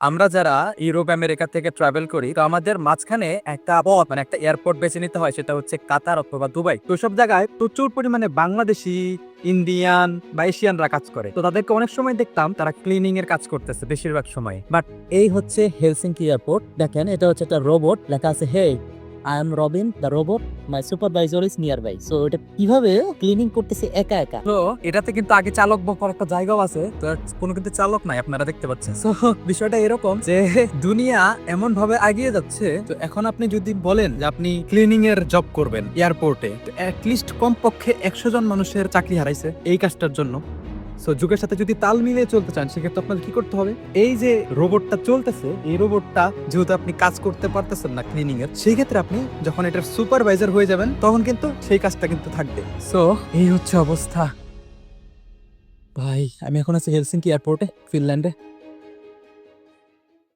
আমরা যারা Europe, America থেকে ট্রাভেল করি, তো আমাদের মাঝখানে একটা পথ মানে একটা এয়ারপোর্ট বেছে নিতে হয়, সেটা হচ্ছে কাতার অথবা দুবাই। তো সব জায়গায় প্রচুর পরিমাণে বাংলাদেশি, ইন্ডিয়ান বা এশিয়ানরা কাজ করে। তো তাদেরকে অনেক সময় দেখতাম তারা ক্লিনিং এর কাজ করতেছে বেশিরভাগ সময়। বাট এই হচ্ছে হেলসিংকি এয়ারপোর্ট দেখেন, এটা হচ্ছে একটা রোবট লেখা আছে hey I am Robin the robot my supervisor is nearby so এটা কীভাবে ক্লিনিং করতেছে একা একা? তো এটাতে কিন্তু আগে চালক বকার একটা জায়গাও আছে, তো কোনো কিন্তু চালক নাই, আপনারা দেখতে পাচ্ছেন। তো বিষয়টা এরকম যে, দুনিয়া এমন ভাবে এগিয়ে যাচ্ছে, তো এখন আপনি যদি বলেন যে আপনি ক্লিনিং এর জব করবেন এয়ারপোর্টে তো অ্যাটলিস্ট কমপক্ষে একশো জন মানুষের চাকরি হারাইছে এই কাজটার জন্য। সো যুগের সাথে যদি তাল মিলিয়ে চলতে চান, সেক্ষেত্রে আপনার কি করতে হবে? এই যে রোবটটা চলতেছে, এই রোবটটা যেহেতু আপনি কাজ করতে পারতেছেন না ক্লিনিং এর, সেই ক্ষেত্রে আপনি যখন এটার সুপারভাইজার হয়ে যাবেন, তখন কিন্তু সেই কাজটা কিন্তু থাকবে। সো এই হচ্ছে অবস্থা। ভাই, আমি এখন আছি হেলসিঙ্কি এয়ারপোর্টে ফিনল্যান্ডে